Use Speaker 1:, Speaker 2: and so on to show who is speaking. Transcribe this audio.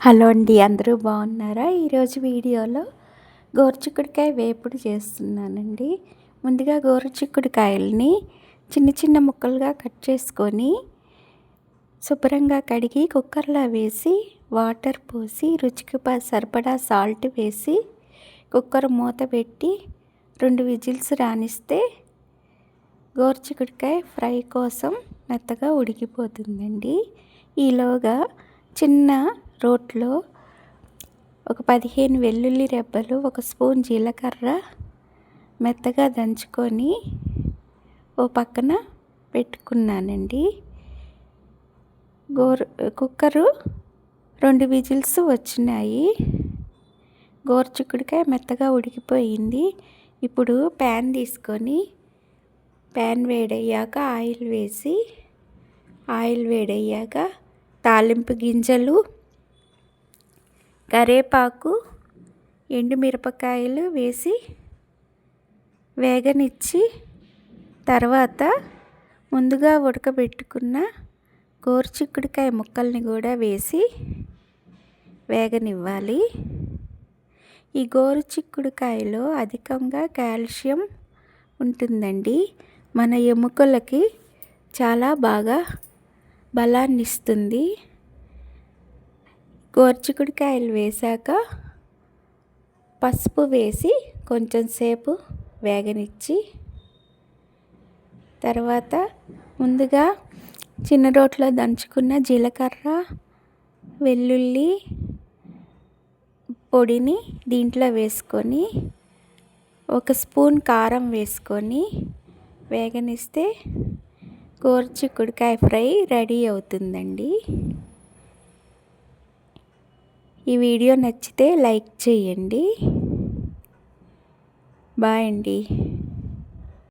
Speaker 1: Hello అండి అందరూ బాగున్నారా? ఈరోజు వీడియోలో గోరుచిక్కుడికాయ వేపుడు చేస్తున్నానండి. ముందుగా గోరుచిక్కుడికాయల్ని చిన్న చిన్న ముక్కలుగా కట్ చేసుకొని శుభ్రంగా కడిగి కుక్కర్లో వేసి వాటర్ పోసి రుచికి సరిపడా సాల్ట్ వేసి కుక్కర్ మూత పెట్టి రెండు విజిల్స్ రానిస్తే గోరుచిక్కుడికాయ ఫ్రై కోసం మెత్తగా ఉడికిపోతుందండి. ఈలోగా చిన్న రోట్లో ఒక పదిహేను వెల్లుల్లి రెబ్బలు ఒక స్పూన్ జీలకర్ర మెత్తగా దంచుకొని ఓ పక్కన పెట్టుకున్నానండి. గోరు కుక్కరు రెండు విజిల్స్ వచ్చినాయి. గోరుచిక్కుడికాయ మెత్తగా ఉడికిపోయింది. ఇప్పుడు ప్యాన్ తీసుకొని ప్యాన్ వేడయ్యాక ఆయిల్ వేసి ఆయిల్ వేడయ్యాక తాలింపు గింజలు కరేపాకు ఎండుమిరపకాయలు వేసి వేగనిచ్చి తర్వాత ముందుగా ఉడకబెట్టుకున్న గోరుచిక్కుడుకాయ ముక్కల్ని కూడా వేసి వేగనివ్వాలి. ఈ గోరుచిక్కుడుకాయలో అధికంగా కాల్షియం ఉంటుందండి. మన ఎముకలకి చాలా బాగా బలాన్ని ఇస్తుంది గోర్చికుడికాయలు వేశాక పసుపు వేసి కొంచెం సేపు వేగనిచ్చి తర్వాత ముందుగా చిన్న రోట్లో దంచుకున్న జీలకర్ర వెల్లుల్లి పొడిని దీంట్లో వేసుకొని ఒక స్పూన్ కారం వేసుకొని వేగనిస్తే గోరుచిక్కుడుకాయ ఫ్రై రెడీ అవుతుందండి. ఈ వీడియో నచ్చితే లైక్ చేయండి. బాయ్ అండి.